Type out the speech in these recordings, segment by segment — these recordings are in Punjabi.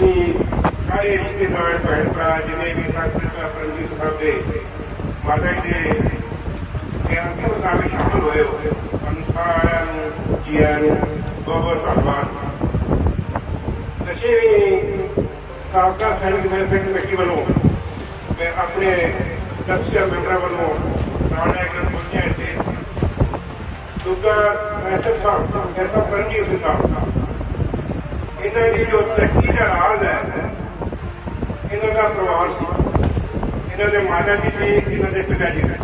ਵੀ ਸਾਰੇ ਰਿਸ਼ਤੇਦਾਰ ਭੈਣ ਭਰਾ ਜਿਨੇ ਵੀ ਸੰਗਤ ਪ੍ਰਣਜੀਤ ਸਾਹਿਬ ਦੇ ਮਾਤਾ ਜੀ ਦੇ ਗਿਆਨ ਦੇ ਮੁਤਾਬਕ ਸ਼ਾਮਲ ਹੋਏ ਹੋ। ਤੁਹਾਨੂੰ ਨੂੰ ਜੀ ਨੂੰ ਬਹੁਤ ਬਹੁਤ ਧੰਨਵਾਦ। ਨਸ਼ੇ ਵੀ ਸਾਬਕਾ ਸੈਨਿਕ ਵੈਲਫੇਅਰ ਕਮੇਟੀ ਵੱਲੋਂ ਮੈਂ ਆਪਣੇ ਦਸਤਰ ਮੈਂਬਰਾਂ ਵੱਲੋਂ ਰਾਣਾ ਇੱਕ ਪਹੁੰਚਿਆ ਇੱਥੇ। ਦੂਜਾ ਐਸਐਸ ਸਾਹਿਬ ਐਸਾ ਪਰਮਜੀਤ ਸਾਹਿਬ। ਇਹਨਾਂ ਦੀ ਜੋ ਤਰੱਕੀ ਦਾ ਰਾਜ ਹੈ, ਇਹਨਾਂ ਦਾ ਪਰਿਵਾਰ ਸੀ ਇਹਨਾਂ ਦੇ ਮਾਤਾ ਜੀ ਸੀ ਇਹਨਾਂ ਦੇ ਪਿਤਾ ਜੀ ਸੀ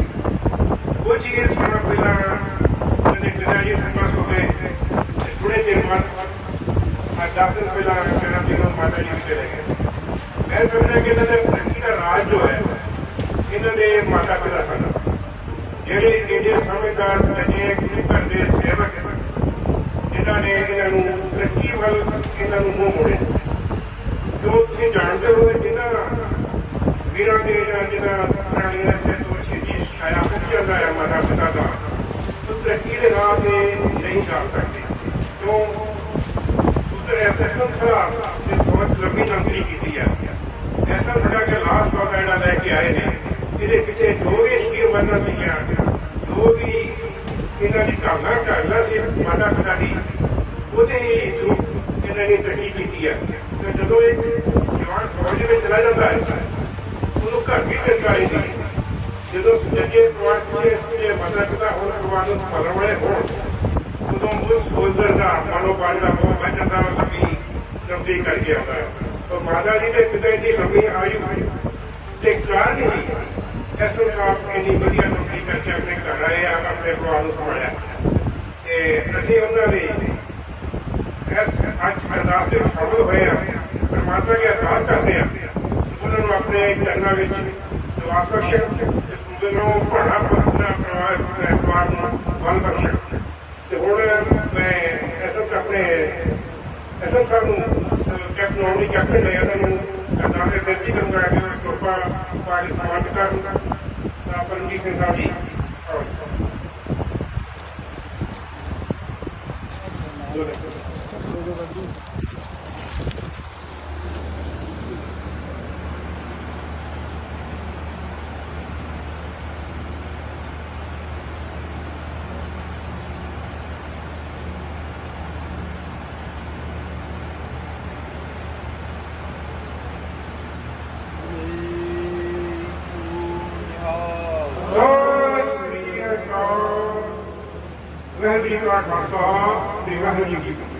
ਕੁਝ ਹੀ ਸਮਾਂ ਪਹਿਲਾਂ ਇਹਨਾਂ ਦੇ ਪਿਤਾ ਜੀ ਸੰਗਤ ਹੋ ਗਏ ਥੋੜੇ ਚਿਰ ਬਾਅਦ, ਅੱਜ ਦਸ ਦਿਨ ਪਹਿਲਾਂ ਮੇਰਾ ਦਿਨ ਮਾਤਾ ਜੀ ਵੀ ਚਲੇ ਗਏ। ਮੈਂ ਸਮਝਦਾ ਕਿ ਇਹਨਾਂ ਦੇ ਤਰੱਕੀ ਦਾ ਰਾਜ ਜੋ ਹੈ, ਇਹਨਾਂ ਦੇ ਮਾਤਾ ਪਿਤਾ ਸਨ ਜਿਹੜੇ ਇਹਦੇ ਸਮਝਦਾਰ ਸੱਜੇ ਗੁਰੂ ਘਰ ਸੇਵਕ ਤਰੱਕੀ ਇਹਨਾਂ ਨੂੰ ਮੋਹ ਮੋੜਿਆ ਜੋ ਤੁਸੀਂ ਜਾਣਦੇ ਹੋ ਜਿਨ੍ਹਾਂ ਵੀਰਾਂ ਦੇ ਜਾਂ ਜਿਹਨਾਂ ਪ੍ਰਾਣੀਆਂ ਦੇ ਤੋਂ ਛੇਤੀ ਛਾਇਆ ਹੋ ਜਾਂਦਾ ਹੈ ਮਾਤਾ ਪਿਤਾ ਦਾ ਤਰੱਕੀ ਦੇ ਰਾਹ ਤੇ ਨਹੀਂ ਜਾ ਸਕਦੇ? ਕਿਉਂ? ਉਧਰ ਐਸੇ ਸੰਸਾਰ ਤੇ ਬਹੁਤ ਲੰਬੀ ਨੌਕਰੀ ਕੀਤੀ ਹੈ। ਐਸਾ ਬੜਾ ਕਿ ਲਾਸਟ ਵਾਰ ਜਿਹੜਾ ਲੈ ਕੇ ਆਏ ਨੇ, ਇਹਦੇ ਪਿੱਛੇ ਜੋ ਵੀ ਸਕੀਮ ਬਣਨਾ ਸੀਗਾ ਜੋ ਵੀ ਇਹਨਾਂ ਦੀ ਕਾਮਨਾ ਕਰਨਾ ਸੀ, ਮਾਤਾ ਪਿਤਾ ਦੀ। ਉਹਦੇ ਥਰੂ ਇਹਨਾਂ ਨੇ ਤਰੱਕੀ ਕੀਤੀ ਹੈ ਤੇ ਜਦੋਂ ਇਹ ਜਵਾਨ ਫੌਜ ਵਿੱਚ ਚਲਾ ਜਾਂਦਾ ਹੈ, ਉਹਨੂੰ ਘਰ ਵੀ ਚੰਗਾਈ ਦੀ, ਜਦੋਂ ਸੱਜੇ ਪਰਿਵਾਰ ਦੇ ਮਾਤਾ ਪਿਤਾ ਹੁਣ ਪਰਿਵਾਰ ਨੂੰ ਸੰਭਾਲਣ ਵਾਲੇ ਹੋਣ, ਉਦੋਂ ਉਸ ਸੋਲਜਰ ਦਾ ਮਨੋਬਲ ਦਾ ਬਹੁਤ ਵੱਧ ਜਾਂਦਾ ਹੈ ਲੰਬੀ ਨੌਕਰੀ ਕਰਕੇ ਆਉਂਦਾ ਹੈ। ਤਾਂ ਮਾਤਾ ਜੀ ਦੇ ਪਿਤਾ ਜੀ ਦੀ ਲੰਬੀ ਆਯੂ ਤੇ ਕਾਰਨ ਹੀ ਐਸੋ ਸਾਹਿਬ ਇੰਨੀ ਵਧੀਆ ਨੌਕਰੀ ਕਰਕੇ ਆਪਣੇ ਘਰ ਆਏ ਆ ਆਪਣੇ ਪਰਿਵਾਰ ਨੂੰ ਸੰਭਾਲਿਆ। ਤੇ ਅਸੀਂ ਉਹਨਾਂ ਦੀ ਇਸ ਅੱਜ ਅਰਦਾਸ ਦੇ ਸ਼ਾਮਲ ਹੋਏ ਆ ਪਰਮਾਤਮਾ ਦੀ ਅਰਦਾਸ ਕਰਦੇ ਆ ਉਹਨਾਂ ਨੂੰ ਆਪਣੇ ਚਰਨਾਂ ਵਿੱਚ ਨਿਵਾਸ ਬਖਸ਼ਣ ਤੇ ਉਹਨਾਂ ਨੂੰ ਬੜਾ ਪਸੰਦਾ ਪਰਿਵਾਰ ਪਰਿਵਾਰ ਨੂੰ ਬਲ ਬਖਸ਼ਣ ਤੇ ਹੁਣ ਮੈਂ ਐਸਾ ਆਪਣੇ ਐਸਾ ਸਾਹਿਬ ਨੂੰ ਕੈਪਟਨ ਨੌਮੀ ਕੈਪਟਨ ਨੇ ਉਹਨਾਂ ਨੂੰ ਅਰਦਾਸ ਦੇ ਬੇਨਤੀ ਕਰੂੰਗਾ ਕਿ ਕਿਰਪਾ ਪਾਣੀ ਸਮਾਪਤ ਕਰਨ ਤਾਂ ਪਰਮਜੀਤ ਸਿੰਘ ਸਾਹਿਬ ਜੀ Honduras. ਵਾਹਿਗੁਰੂ ਜੀ ਕਾ